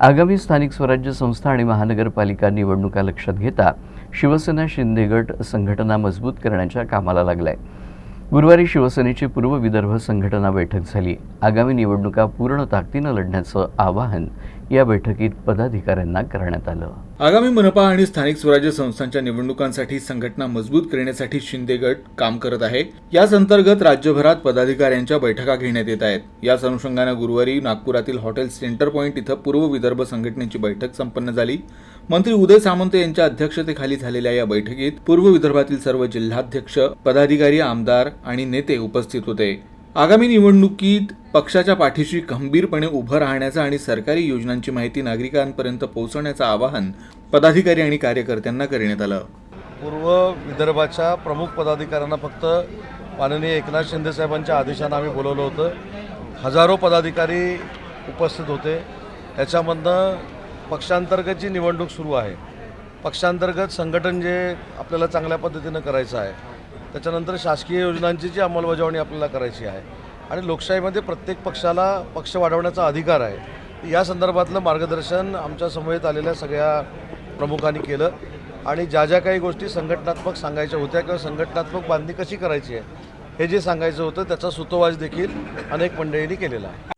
आगामी स्थानिक स्वराज्य संस्था आणि महानगरपालिका निवडणुका लक्षात घेता शिवसेना शिंदे गट संघटना मजबूत करण्याच्या कामाला लागलाय. गुरुवारी शिवसेनेची पूर्व विदर्भ संघटना बैठक झाली. आगामी निवडणुका पूर्ण ताकदीनं लढण्याचं आवाहन या बैठकीत पदाधिकाऱ्यांना करण्यात आलं. आगामी मनपा आणि स्थानिक स्वराज्य संस्थांच्या निवडणुकांसाठी संघटना मजबूत करण्यासाठी शिंदे गट काम करत आहे. याच अंतर्गत राज्यभरात पदाधिकाऱ्यांच्या बैठका घेण्यात येत आहेत. याच अनुषंगानं गुरुवारी नागपुरातील हॉटेल सेंटर पॉईंट इथं पूर्व विदर्भ संघटनेची बैठक संपन्न झाली. मंत्री उदय सामंत यांच्या अध्यक्षतेखाली झालेल्या या बैठकीत पूर्व विदर्भातील सर्व जिल्हाध्यक्ष पदाधिकारी आमदार आणि नेते उपस्थित होते. आगामी निवडणुकीत पक्षाच्या पाठीशी खंबीरपणे उभं राहण्याचं आणि सरकारी योजनांची माहिती नागरिकांपर्यंत पोहोचवण्याचं आवाहन पदाधिकारी आणि कार्यकर्त्यांना करण्यात आलं. पूर्व विदर्भाच्या प्रमुख पदाधिकाऱ्यांना फक्त माननीय एकनाथ शिंदे साहेबांच्या आदेशानं आम्ही बोलवलं होतं. हजारो पदाधिकारी उपस्थित होते. त्याच्यामधनं पक्षांतर्गत जी निवडणूक सुरू आहे पक्षांतर्गत संघटन जे आपल्याला चांगल्या पद्धतीनं करायचं आहे त्याच्यानंतर शासकीय योजनांची जी अंमलबजावणी आपल्याला करायची आहे आणि लोकशाहीमध्ये प्रत्येक पक्षाला पक्ष वाढवण्याचा अधिकार आहे या संदर्भातलं मार्गदर्शन आमच्या समवेत आलेल्या सगळ्या प्रमुखांनी केलं. आणि ज्या ज्या काही गोष्टी संघटनात्मक सांगायच्या होत्या किंवा संघटनात्मक बांधणी कशी करायची आहे हे जे सांगायचं होतं त्याचा सुतोवाच देखील अनेक मंडळींनी केलेला आहे.